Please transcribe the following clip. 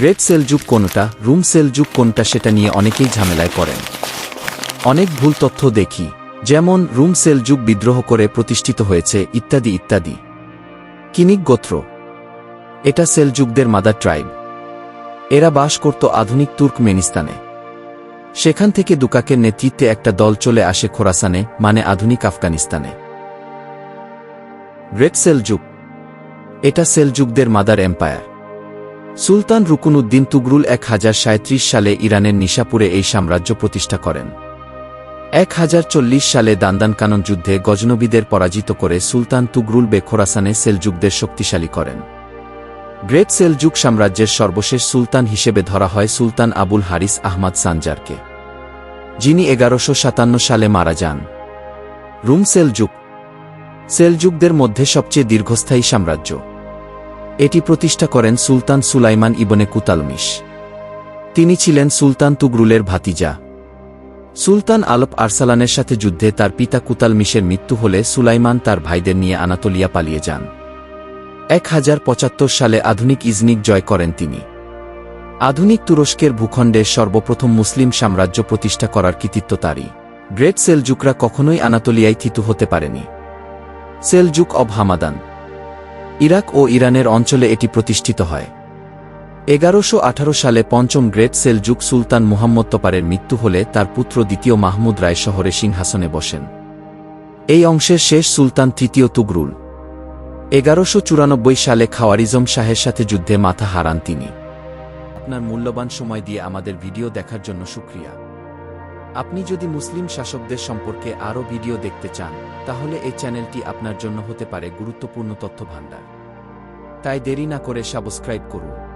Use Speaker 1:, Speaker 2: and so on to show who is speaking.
Speaker 1: Great সেলযুগ কোনটা, room সেলযুগ কোনটা সেটা নিয়ে অনেকেই ঝামেলায় পড়েন। অনেক ভুল তথ্য দেখি, যেমন রুম সেলযুগ বিদ্রোহ করে প্রতিষ্ঠিত হয়েছে, ইত্যাদি ইত্যাদি। কিনিক গোত্র। এটা সেলযুগদের মাদার ট্রাইব। এরা বাস করত আধুনিক তুর্কমেনিস্তানে। সেখান থেকে দুকাকের নেতৃত্বে একটা দল চলে আসে খোরাসানে মানে আধুনিক আফগানিস্তানে। গ্রেট সেলযুগ এটা সেলযুগদের মাদার এম্পায়ার। সুলতান রুকুনউদ্দিন তুগরুল এক হাজার সাঁত্রিশ সালে ইরানের নিশাপুরে এই সাম্রাজ্য প্রতিষ্ঠা করেন। এক হাজার চল্লিশ সালে দান্দান কানন যুদ্ধে গজনবীদের পরাজিত করে সুলতান তুগরুল বে খোরাসানে সেলযুগদের শক্তিশালী করেন। গ্রেট সেলযুগ সাম্রাজ্যের সর্বশেষ সুলতান হিসেবে ধরা হয় সুলতান আবুল হারিস আহমদ সানজারকে, যিনি এগারোশো সাতান্ন সালে মারা যান। রুম সেলযুগ। সেলযুগদের মধ্যে সবচেয়ে দীর্ঘস্থায়ী সাম্রাজ্য। এটি প্রতিষ্ঠা করেন সুলতান সুলাইমান ইবনে কুতালমিশ। তিনি ছিলেন সুলতান তুগরুলের ভাতিজা। সুলতান আলপ আরসালানের সাথে যুদ্ধে তার পিতা কুতালমিশের মৃত্যু হলে সুলাইমান তার ভাইদের নিয়ে আনাতোলিয়া পালিয়ে যান। এক হাজার পঁচাত্তর সালে আধুনিক ইজনিক জয় করেন তিনি। আধুনিক তুরস্কের ভূখণ্ডে সর্বপ্রথম মুসলিম সাম্রাজ্য প্রতিষ্ঠা করার কৃতিত্ব তারই। গ্রেট সেলজুকরা কখনোই আনাতোলিয়ায় থিতু হতে পারেনি। Seljuk of Hamadan. ইরাক ও ইরানের অঞ্চলে এটি প্রতিষ্ঠিত হয়। এগারোশো সালে পঞ্চম গ্রেট সেলজুক সুলতান মুহাম্মদ তোপারের মৃত্যু হলে তার পুত্র দ্বিতীয় মাহমুদ রায় শহরে সিংহাসনে বসেন। এই অংশের শেষ সুলতান তৃতীয় তুগরুল। এগারোশো সালে খাওয়ারিজম শাহের সাথে যুদ্ধে মাথা হারান তিনি। আপনার মূল্যবান সময় দিয়ে আমাদের ভিডিও দেখার জন্য শুক্রিয়া। আপনি যদি মুসলিম শাসকদের সম্পর্কে আরও ভিডিও দেখতে চান, তাহলে এই চ্যানেলটি আপনার জন্য হতে পারে গুরুত্বপূর্ণ তথ্য ভাণ্ডার তাই দেরি না করে সাবস্ক্রাইব করুন।